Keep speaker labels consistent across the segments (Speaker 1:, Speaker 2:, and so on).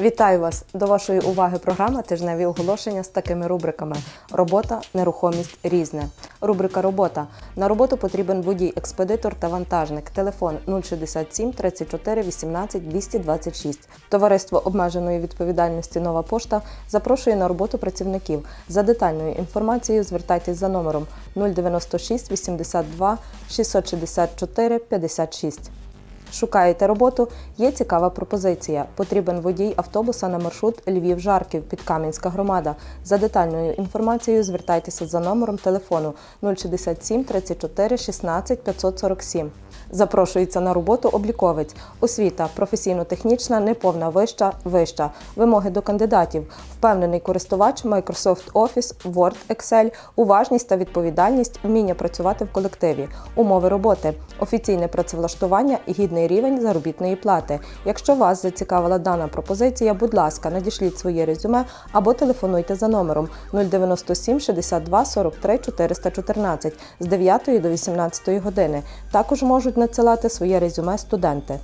Speaker 1: Вітаю вас! До вашої уваги програма Тижневі оголошення з такими рубриками: Робота, нерухомість різне. Рубрика Робота. На роботу потрібен водій, експедитор та вантажник. Телефон 067 34 18 226. Товариство обмеженої відповідальності Нова пошта запрошує на роботу працівників. За детальною інформацією звертайтесь за номером 096 82 664 56. Шукаєте роботу? Є цікава пропозиція. Потрібен водій автобуса на маршрут Львів-Жарків, Підкам'янська громада. За детальною інформацією звертайтеся за номером телефону 067 34 16 547. Запрошується на роботу обліковець. Освіта професійно-технічна, неповна вища, вища. Вимоги до кандидатів. Впевнений користувач Microsoft Office, Word, Excel, уважність та відповідальність, вміння працювати в колективі, умови роботи, офіційне працевлаштування і гідний рівень заробітної плати. Якщо вас зацікавила дана пропозиція, будь ласка, надішліть своє резюме або телефонуйте за номером 097 62 43 414 з 9 до 18 години. Також можуть надсилати своє резюме студенти.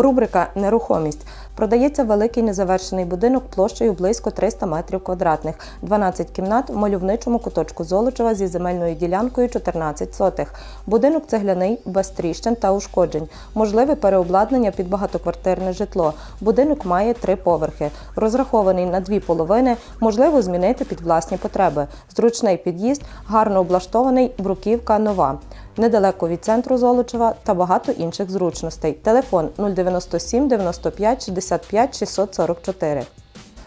Speaker 1: Рубрика Нерухомість продається великий незавершений будинок площею близько 300 метрів квадратних, 12 кімнат в мальовничому куточку Золочева зі земельною ділянкою 14 сотих. Будинок цегляний, без тріщин та ушкоджень. Можливе переобладнання під багатоквартирне житло. Будинок має три поверхи. Розрахований на дві половини, можливо змінити під власні потреби. Зручний під'їзд, гарно облаштований, бруківка нова недалеко від центру Золочева та багато інших зручностей. Телефон 097 95 65 644.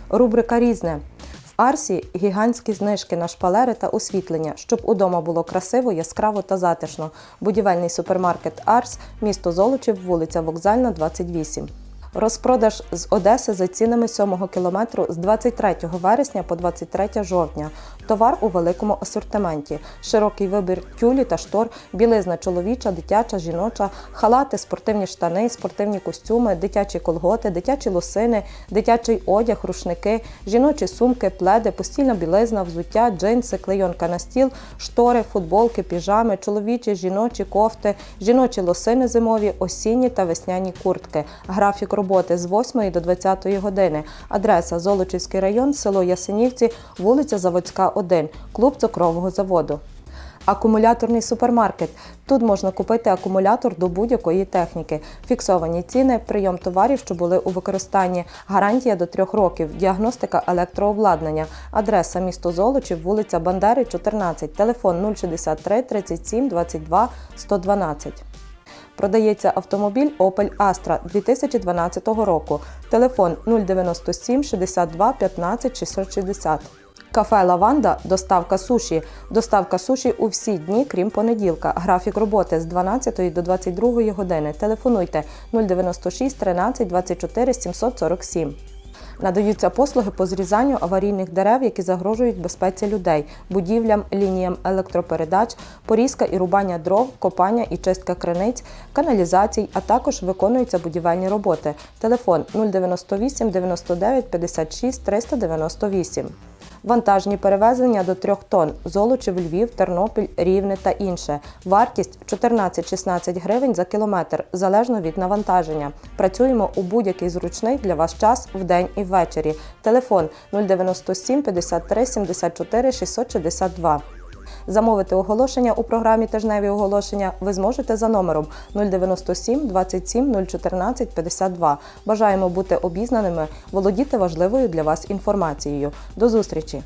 Speaker 1: Рубрика Різне. В Арсі гігантські знижки на шпалери та освітлення, щоб удома було красиво, яскраво та затишно. Будівельний супермаркет Арс, місто Золочів, вулиця Вокзальна, 28. Розпродаж з Одеси за цінами 7 кілометру з 23 вересня по 23 жовтня. Товар у великому асортименті, широкий вибір тюлі та штор, білизна чоловіча, дитяча, жіноча, халати, спортивні штани, спортивні костюми, дитячі колготи, дитячі лосини, дитячий одяг, рушники, жіночі сумки, пледи, постільна білизна, взуття, джинси, клейонка на стіл, штори, футболки, піжами, чоловічі, жіночі кофти, жіночі лосини зимові, осінні та весняні куртки. Графік роботи з 8 до 20 години. Адреса Золочівський район, село Ясенівці, вулиця Заводська, 1, клуб цукрового заводу. Акумуляторний супермаркет. Тут можна купити акумулятор до будь-якої техніки. Фіксовані ціни, прийом товарів, що були у використанні, гарантія до трьох років, діагностика електрообладнання, адреса місто Золочів, вулиця Бандери, 14, телефон 063 37 22 112. Продається автомобіль Opel Astra 2012 року. Телефон 097 62 15 660. Кафе Лаванда, доставка суші. Доставка суші у всі дні, крім понеділка. Графік роботи з 12 до 22 години. Телефонуйте 096 13 24 747. Надаються послуги по зрізанню аварійних дерев, які загрожують безпеці людей, будівлям, лініям електропередач, порізка і рубання дров, копання і чистка криниць, каналізацій, а також виконуються будівельні роботи. Телефон 098 99 56 398. Вантажні перевезення до 3 тонн, Золочів, Львів, Тернопіль, Рівне та інше. Вартість 14-16 гривень за кілометр, залежно від навантаження. Працюємо у будь-який зручний для вас час в день і ввечері. Телефон 097 53 74 662. Замовити оголошення у програмі Тижневі оголошення ви зможете за номером 097 27 014 52. Бажаємо бути обізнаними, володіти важливою для вас інформацією. До зустрічі!